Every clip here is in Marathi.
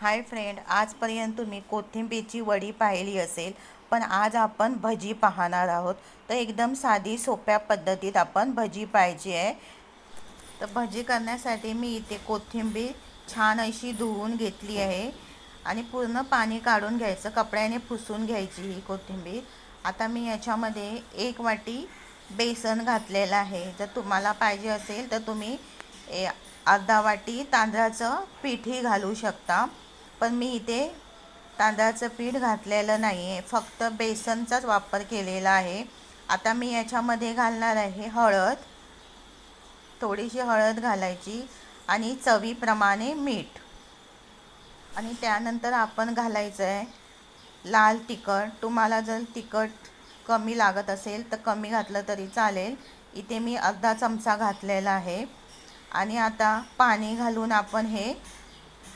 हाय फ्रेंड आजपर्यंत तुम्ही कोथिंबीरची वडी पाहिली असेल पण आज आपण भजी पाहणार आहोत. तर एकदम साधी सोप्या पद्धतीत आपण भजी पाहिजे आहे. तर भजी करण्यासाठी मी इथे कोथिंबीर छान अशी धुवून घेतली आहे. आणि पूर्ण पाणी काढून घ्यायचं कपड्याने पुसून घ्यायची ही कोथिंबीर. आता मी याच्यामध्ये एक वाटी बेसन घातलेलं आहे. जर तुम्हाला पाहिजे असेल तर तुम्ही ए अर्धा वाटी तांदळाचं पीठही घालू शकता. पण मी इथे तांदळाचं पीठ घातलेलं नाही आहे फक्त बेसनचाच वापर केलेला आहे. आता मी याच्यामध्ये घालणार आहे हळद. थोडीशी हळद घालायची आणि चवीप्रमाणे मीठ. आणि त्यानंतर आपण घालायचं आहे लाल तिखट. तुम्हाला जर तिखट कमी लागत असेल तर कमी घातलं तरी चालेल. इथे मी अर्धा चमचा घातलेला आहे. आणि आता पाणी घालून आपण हे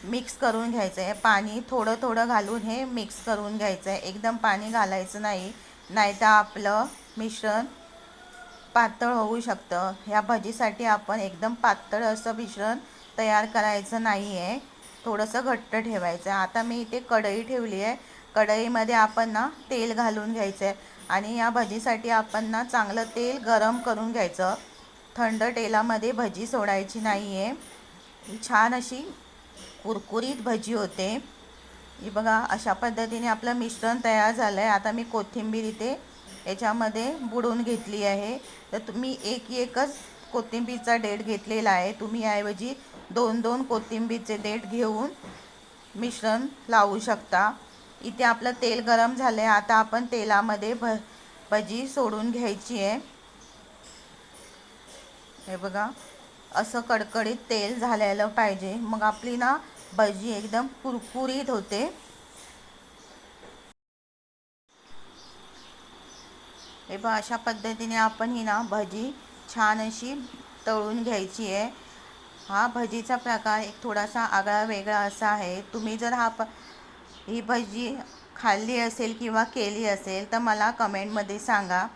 मिक्स करून घ्यायचं आहे पाणी थोडं थोडं घालून हे मिक्स करून घ्यायचं आहे एकदम पाणी घालायचं नाही. नाहीतर आपलं मिश्रण पातळ होऊ शकतं. ह्या भजीसाठी आपण एकदम पातळ असं मिश्रण तयार करायचं नाही आहे थोडंसं घट्ट ठेवायचं आहे आता मी इथे कढई ठेवली आहे. कढईमध्ये आपण ना तेल घालून घ्यायचं आहे आणि या भजीसाठी आपण ना चांगलं तेल गरम करून घ्यायचं. थंड तेलामध्ये भजी सोडायची नाही आहे छान अशी कुरकुरीत भजी होते. ही बघा अशा पद्धतीने आपलं मिश्रण तयार झालं आहे आता मी कोथिंबीर इथे याच्यामध्ये बुडवून घेतली आहे. तर तुम्ही एक एकच कोथिंबीरचा डेट घेतलेला आहे. तुम्ही याऐवजी दोन दोन कोथिंबीरचे डेट घेऊन मिश्रण लावू शकता. इथे आपलं तेल गरम झालं आहे आता आपण तेलामध्ये भ भजी सोडून घ्यायची आहे. हे बघा. असं कडकडीत तेल झालेलं पाहिजे. मग आपली ना भजी एकदम कुरकुरीत होते. हे बघ अशा पद्धतीने आपण ही ना भजी छान अशी तळून घ्यायची आहे. हा भजीचा प्रकार एक थोडासा आगळा वेगळा असा आहे. तुम्ही जर हा प ही भजी खाल्ली असेल किंवा केली असेल तर मला कमेंटमध्ये सांगा.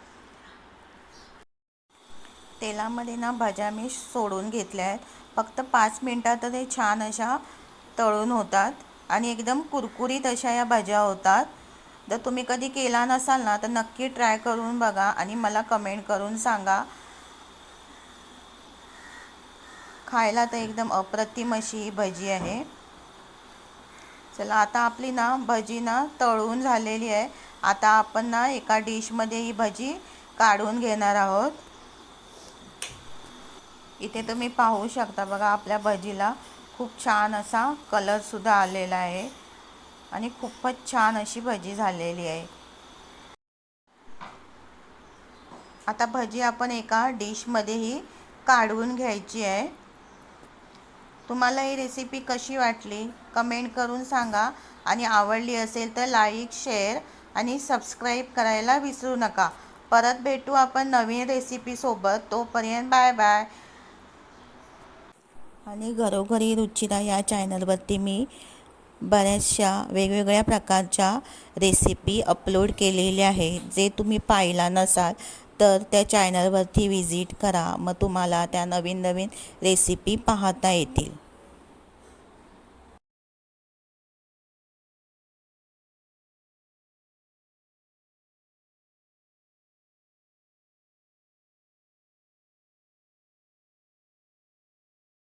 तेलामध्ये ना भज्या मी सोडून घेतल्या आहेत. फक्त पाच मिनटात ते छान अशा तळून होतात आणि एकदम कुरकुरीत अशा या भज्या होतात. जर तुम्ही कधी केला नसाल ना तर नक्की ट्राय करून बघा आणि मला कमेंट करून सांगा. खायला तर एकदम अप्रतिम अशी ही भजी आहे. चला आता आपली ना भजी ना तळून झालेली आहे. आता आपण ना एका डिशमध्ये ही भजी काढून घेणार आहोत. इथे तुम्ही पाहू शकता बघा आपल्या भजीला खूप छान असा कलरसुद्धा आलेला आहे. आणि खूपच छान अशी भजी झालेली आहे. आता भजी आपण एका डिशमध्येही काढून घ्यायची आहे. तुम्हाला ही रेसिपी कशी वाटली? कमेंट करून सांगा. आणि आवडली असेल तर लाईक शेअर आणि सबस्क्राईब करायला विसरू नका. परत भेटू आपण नवीन रेसिपीसोबत तोपर्यंत बाय बाय आणि घरोघरी रुचिरा या चॅनलवरती मी बऱ्याचशा वेगवेगळ्या प्रकारच्या रेसिपी अपलोड केलेल्या आहे. जे तुम्ही पाहिला नसाल तर त्या चॅनलवरती व्हिजिट करा. मग तुम्हाला त्या नवीन नवीन रेसिपी पाहता येतील.